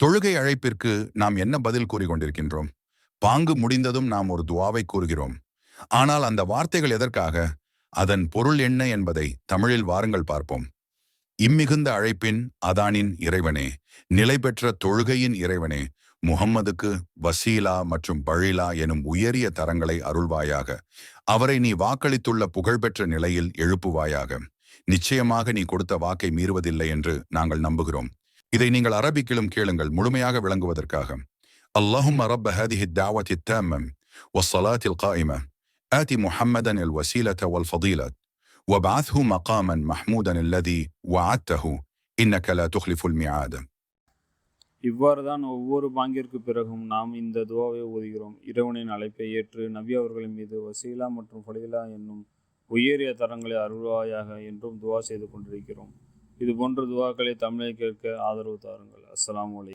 தொழுகை அழைப்பிற்கு நாம் என்ன பதில் கூறிக்கொண்டிருக்கின்றோம்? பாங்கு முடிந்ததும் நாம் ஒரு துவாவை கூறுகிறோம். ஆனால் அந்த வார்த்தைகள் எதற்காக? அதன் பொருள் என்ன என்பதை தமிழில் வாருங்கள் பார்ப்போம். இம்மிகுந்த அழைப்பின் அதானின் இறைவனே நிலை பெற்ற தொழுகையின் இறைவனே முகம்மதுக்கு வசீலா மற்றும் பழிலா எனும் உயரிய தரங்களை அருள்வாயாக. அவரை நீ வாக்களித்துள்ள புகழ்பெற்ற நிலையில் எழுப்புவாயாக. நிச்சயமாக நீ கொடுத்த வாக்கை மீறுவதில்லை என்று நாங்கள் நம்புகிறோம். இதை நீங்கள் அரபிக்கிலும் கேளுங்கள் முழுமையாக விளங்குவதற்காக اللهم رب هذه الدعوة التامة والصلاة القائمة آت محمدا الوسيلة والفضيلة وابعثه مقاما محمودا الذي وعدته إنك لا تخلف الميعاد இவ்வாறு தான் ஒவ்வொரு பாங்கிற்கு பிறகும் நாம் இந்த துவாவை ஓதுகிறோம் இறைவனின் அழைப்பை ஏற்று நபி அவர்களின் மீது வசீலா மற்றும் ஃபலீலா என்னும் உயரிய தரங்களை அருள்வாயாக என்றும் துவா செய்து கொண்டிருக்கிறோம் இது போன்ற துவாக்களை தமிழில் கேட்க ஆதரவு தாருங்கள். அஸ்லாம் வலை